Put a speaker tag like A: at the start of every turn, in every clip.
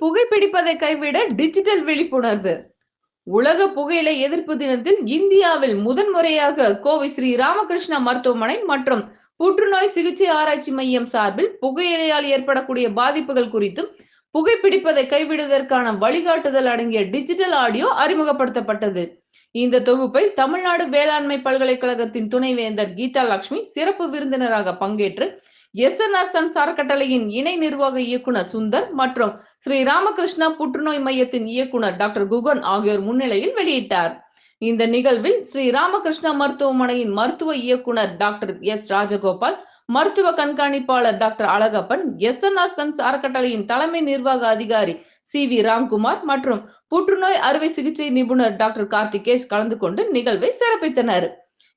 A: புகைப்பிடிப்பதை கைவிட டிஜிட்டல் விழிப்புணர்வு. உலக புகையிலை எதிர்ப்பு தினத்தில் இந்தியாவில் முதன்முறையாக கோவை ஸ்ரீ ராமகிருஷ்ணா மருத்துவமனை மற்றும் புற்றுநோய் சிகிச்சை ஆராய்ச்சி மையம் சார்பில் புகையிலையால் ஏற்படக்கூடிய பாதிப்புகள் குறித்தும் புகைப்பிடிப்பதை கைவிடுவதற்கான வழிகாட்டுதல் அடங்கிய டிஜிட்டல் ஆடியோ அறிமுகப்படுத்தப்பட்டது. இந்த தொகுப்பை தமிழ்நாடு வேளாண்மை பல்கலைக்கழகத்தின் துணைவேந்தர் கீதா லட்சுமி சிறப்பு விருந்தினராக பங்கேற்று எஸ் என் ஆர் சன்ஸ் அறக்கட்டளையின் இணை நிர்வாக இயக்குனர் சுந்தர் மற்றும் ஸ்ரீ ராமகிருஷ்ணா புற்றுநோய் மையத்தின் இயக்குனர் டாக்டர் குகன் ஆகியோர் முன்னிலையில் வெளியிட்டார். இந்த நிகழ்வில் ஸ்ரீ ராமகிருஷ்ணா மருத்துவமனையின் மருத்துவ இயக்குனர் டாக்டர் எஸ் ராஜகோபால் மருத்துவ கண்காணிப்பாளர் doctor Azhagappan S N R sons அறக்கட்டளையின் தலைமை நிர்வாக அதிகாரி சி வி ராம்குமார் மற்றும் புற்றுநோய் அறுவை சிகிச்சை நிபுணர் டாக்டர் கார்த்திகேஷ் கலந்து கொண்டு நிகழ்வை சிறப்பித்தனர்.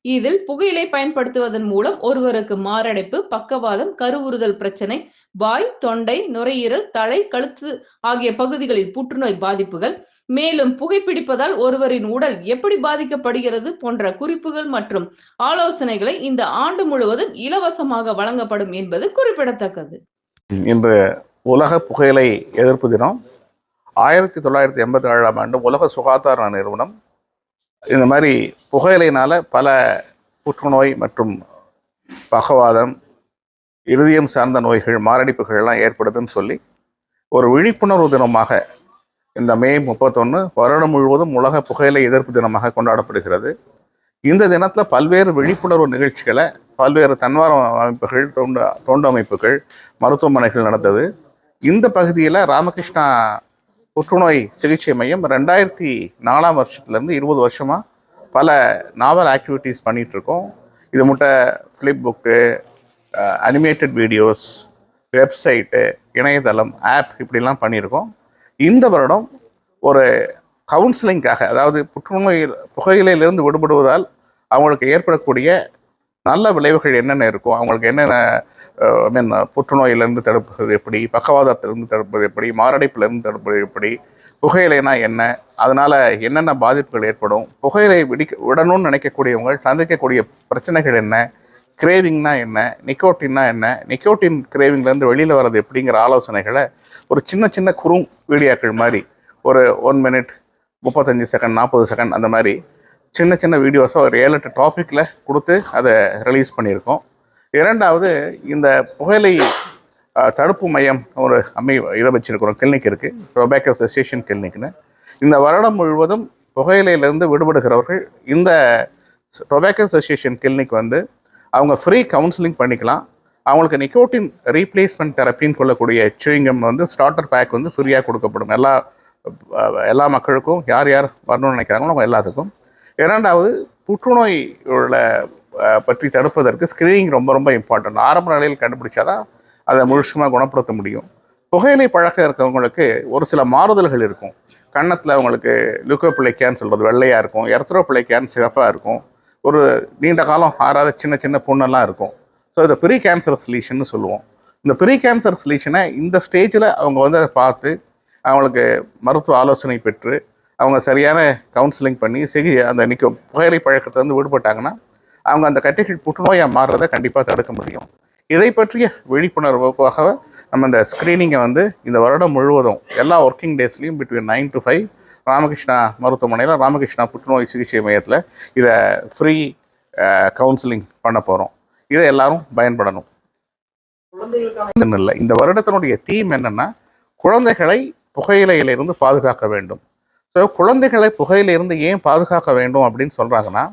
A: இதில் புகையிலை பயன்படுத்துவதன் மூலம் ஒருவருக்கு மாரடைப்பு பக்கவாதம் கருவுறுதல் பிரச்சனை வாய் தொண்டை நுரையீரல் தலை கழுத்து ஆகிய பகுதிகளில் புற்றுநோய் பாதிப்புகள். மேலும் புகைப்பிடிப்பதால் ஒருவரின் உடல் எப்படி பாதிக்கப்படுகிறது போன்ற குறிப்புகள் மற்றும் ஆலோசனைகளை இந்த ஆண்டு முழுவதும் இலவசமாக வழங்கப்படும் என்பது குறிப்பிடத்தக்கது.
B: இன்று உலக புகையிலை எதிர்ப்பு தினம். ஆயிரத்தி தொள்ளாயிரத்தி எண்பத்தி ஏழாம் ஆண்டு உலக சுகாதார நிறுவனம் இந்த மாதிரி புகையிலையினால் பல புற்றுநோய் மற்றும் பகவாதம் இருதயம் சார்ந்த நோய்கள் மாரடைப்புகள்லாம் ஏற்படுதுன்னு சொல்லி ஒரு விழிப்புணர்வு தினமாக இந்த மே முப்பத்தொன்று வருடம் முழுவதும் உலக புகையிலை எதிர்ப்பு தினமாக கொண்டாடப்படுகிறது. இந்த தினத்தில் பல்வேறு விழிப்புணர்வு நிகழ்ச்சிகளை பல்வேறு தன்வார அமைப்புகள் தொண்டு தொண்டு அமைப்புகள் மருத்துவமனைகள் நடந்தது. இந்த பகுதியில் ராமகிருஷ்ணா புற்றுநோய் சிகிச்சை மையம் ரெண்டாயிரத்தி நாலாம் வருஷத்துலேருந்து இருபது வருஷமாக பல நாவல் ஆக்டிவிட்டீஸ் பண்ணிகிட்டு இருக்கோம் இது மட்டும் flip book animated videos website இணையதளம் ஆப் இப்படிலாம் பண்ணியிருக்கோம். இந்த வருடம் ஒரு கவுன்சிலிங்காக அதாவது புற்றுநோய் புகையிலையிலிருந்து விடுபடுவதால் அவங்களுக்கு ஏற்படக்கூடிய நல்ல விளைவுகள் என்னென்ன இருக்கும் அவங்களுக்கு என்னென்ன ஐ மீன் புற்றுநோயிலிருந்து தடுப்பது எப்படி பக்கவாதத்திலிருந்து தடுப்பது எப்படி மாரடைப்பிலிருந்து தடுப்பது எப்படி புகையிலைனா என்ன அதனால் என்னென்ன பாதிப்புகள் ஏற்படும் புகையிலை விடிக்க விடணும்னு நினைக்கக்கூடியவங்க சந்திக்கக்கூடிய பிரச்சனைகள் என்ன கிரேவிங்னா என்ன நிக்கோட்டின்னா என்ன நிக்கோட்டின் கிரேவிங்லேருந்து வெளியில் வர்றது எப்படிங்கிற ஆலோசனைகளை ஒரு சின்ன சின்ன குறும் வீடியோக்கள் மாதிரி ஒரு ஒன் மினிட் முப்பத்தஞ்சு செகண்ட் நாற்பது செகண்ட் அந்த மாதிரி சின்ன சின்ன வீடியோஸாக ஒரு ஏழு எட்டு டாப்பிக்கில் கொடுத்து அதை ரிலீஸ் பண்ணியிருக்கோம். இரண்டாவது இந்த புகையிலை தடுப்பு மையம் ஒரு அமை இதை வச்சுருக்கிறோம் கிளினிக் இருக்குது ரொபேக்கோ அசோசியேஷன் கிளினிக்னு இந்த வருடம் முழுவதும் புகையிலையிலேருந்து விடுபடுகிறவர்கள் இந்த ரொபேக்கோ அசோசியேஷன் கிளினிக் வந்து அவங்க ஃப்ரீ கவுன்சிலிங் பண்ணிக்கலாம். அவங்களுக்கு நிக்கோட்டின் ரீப்ளேஸ்மெண்ட் தெரப்பின்னு சொல்லக்கூடிய சுவிங்கம் வந்து ஸ்டார்டர் பேக் வந்து ஃப்ரீயாக கொடுக்கப்படும். எல்லா எல்லா மக்களுக்கும் யார் யார் வரணும்னு நினைக்கிறாங்களோ அவங்க எல்லாத்துக்கும். இரண்டாவது புற்றுநோய் உள்ள பற்றி தடுப்பதற்கு ஸ்க்ரீனிங் ரொம்ப ரொம்ப இம்பார்ட்டன்ட் ஆரம்ப நிலையில் கண்டுபிடிச்சாதான் அதை முழுசுமாக குணப்படுத்த முடியும். புகையிலை பழக்கம் இருக்கிறவங்களுக்கு ஒரு சில மாறுதல்கள் இருக்கும். கன்னத்தில் அவங்களுக்கு லுக்கோப்பிள்ளைக்கான்னு சொல்கிறது வெள்ளையாக இருக்கும். எர்த்ரோப்பிள்ளைக்கான்னு சிவப்பாக இருக்கும். ஒரு நீண்ட காலம் ஆறாத சின்ன சின்ன புண்ணெல்லாம் இருக்கும். ஸோ இதை ப்ரீ கேன்சர் சொல்யூஷன்னு சொல்லுவோம். இந்த ப்ரீ கேன்சர் சொல்யூஷனை இந்த ஸ்டேஜில் அவங்க வந்து அதை பார்த்து அவங்களுக்கு மருத்துவ ஆலோசனை பெற்று அவங்க சரியான கவுன்சிலிங் பண்ணி சிகி அந்த நிற்க புகையிலை பழக்கத்திலேருந்து விடுபட்டாங்கன்னா அவங்க அந்த கட்டிகள் புற்றுநோயாக மாறுறதை கண்டிப்பாக தடுக்க முடியும். இதை பற்றிய விழிப்புணர்வுக்காக நம்ம இந்த ஸ்க்ரீனிங்கை வந்து இந்த வருடம் முழுவதும் எல்லா working டேஸ்லையும் between nine to five Ramakrishna மருத்துவமனையில் ராமகிருஷ்ணா புற்றுநோய் சிகிச்சை மையத்தில் இதை ஃப்ரீ கவுன்சிலிங் பண்ண போகிறோம் இதை எல்லாரும் பயன்படணும். இல்லை இந்த வருடத்தினுடைய தீம் என்னென்னா குழந்தைகளை புகையிலையிலிருந்து பாதுகாக்க வேண்டும். ஸோ குழந்தைகளை புகையிலிருந்து ஏன் பாதுகாக்க வேண்டும் அப்படின்னு சொல்கிறாங்கன்னா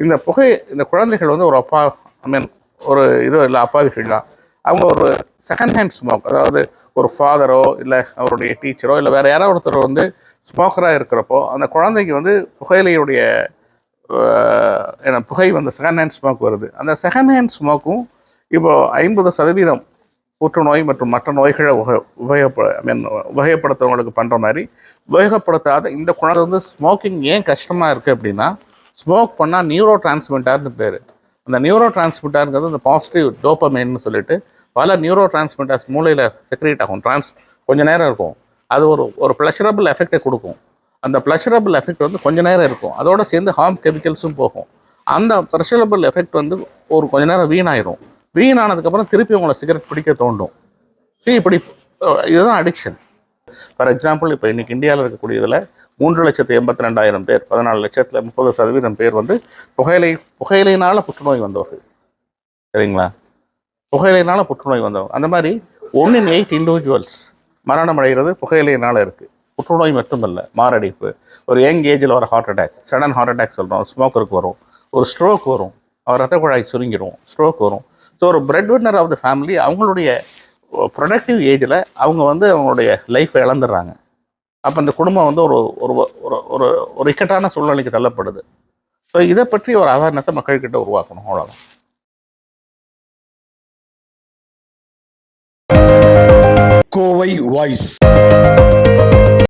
B: இந்த புகை இந்த குழந்தைகள் வந்து ஒரு அப்பா ஐ மீன் ஒரு இது இல்லை அப்பாவிகள் தான் அவங்க ஒரு செகண்ட் ஹேண்ட் ஸ்மோக் அதாவது ஒரு ஃபாதரோ இல்லை அவருடைய டீச்சரோ இல்லை வேறு யாரோ ஒருத்தர் வந்து ஸ்மோக்கராக இருக்கிறப்போ அந்த குழந்தைக்கு வந்து புகையிலையுடைய புகை வந்து செகண்ட் ஹேண்ட் ஸ்மோக் வருது. அந்த செகண்ட் ஹேண்ட் ஸ்மோக்கும் இப்போ ஐம்பது சதவீதம் புற்றுநோய் மற்றும் மற்ற நோய்களை உப உபயோகப்ப ஐ மீன் உபயோகப்படுத்துறவங்களுக்கு பண்ணுற மாதிரி உபயோகப்படுத்தாத இந்த குழந்தை வந்து ஸ்மோக்கிங் ஏன் கஷ்டமாக இருக்குது அப்படின்னா ஸ்மோக் பண்ணால் நியூரோ டிரான்ஸ்மிட்டர்னு பேர். அந்த நியூரோ டிரான்ஸ்மிட்டருங்கிறது இந்த பாசிட்டிவ் டோப்பமைன்னு சொல்லிட்டு பல நியூரோ டிரான்ஸ்மிட்டர்ஸ் மூளையில் செக்ரேட் ஆகும் டிரான்ஸ் கொஞ்சம் நேரம் இருக்கும். அது ஒரு ஒரு ப்ளஷரபிள் எஃபெக்டை கொடுக்கும். அந்த ப்ளஷரபிள் எஃபெக்ட் வந்து கொஞ்சம் நேரம் இருக்கும். அதோடு சேர்ந்து ஹார்ம் கெமிக்கல்ஸும் போகும். அந்த ப்ளஷரபிள் எஃபெக்ட் வந்து ஒரு கொஞ்ச நேரம் வீணாயிரும். வீணானதுக்கப்புறம் திருப்பி உங்களை சிகரெட் பிடிக்க தோண்டும். சரி இப்படி இதுதான் அடிக்ஷன் ஃபார் எக்ஸாம்பிள் இப்போ இன்றைக்கி இந்தியாவில் இருக்கக்கூடியதில் மூன்று லட்சத்து எண்பத்தி ரெண்டாயிரம் பேர் பதினாலு லட்சத்தில் முப்பது சதவீதம் பேர் வந்து புகையிலை புகையிலையினால் புற்றுநோய் வந்தவர்கள். சரிங்களா? புகையிலையினால் புற்றுநோய் வந்தவங்க. அந்த மாதிரி ஒன் இன் எயிட் இண்டிவிஜுவல்ஸ் மரணம் அடைகிறது புகையிலையினால் இருக்குது புற்றுநோய் மட்டுமல்ல மாரடைப்பு. ஒரு யங் ஏஜில் வர heart attack sudden heart attack சொல்கிறோம் ஸ்மோக்கருக்கு வரும். ஒரு ஸ்ட்ரோக் வரும் அவர் ரத்த குழாய் சுருங்கிடும் ஸ்ட்ரோக் வரும். ஸோ ஒரு bread winner of the family அவங்களுடைய ப்ரொடக்டிவ் ஏஜில் அவங்க வந்து அவங்களுடைய லைஃப்பை இழந்துடுறாங்க. அப்போ அந்த குடும்பம் வந்து ஒரு ஒரு ஒரு ஒரு ஒரு இக்கட்டான சூழ்நிலைக்கு தள்ளப்படுது. ஸோ இதை பற்றி ஒரு அவேர்னஸை மக்கள்கிட்ட உருவாக்கணும். அவ்வளோதான்
C: கோவை வாய்ஸ்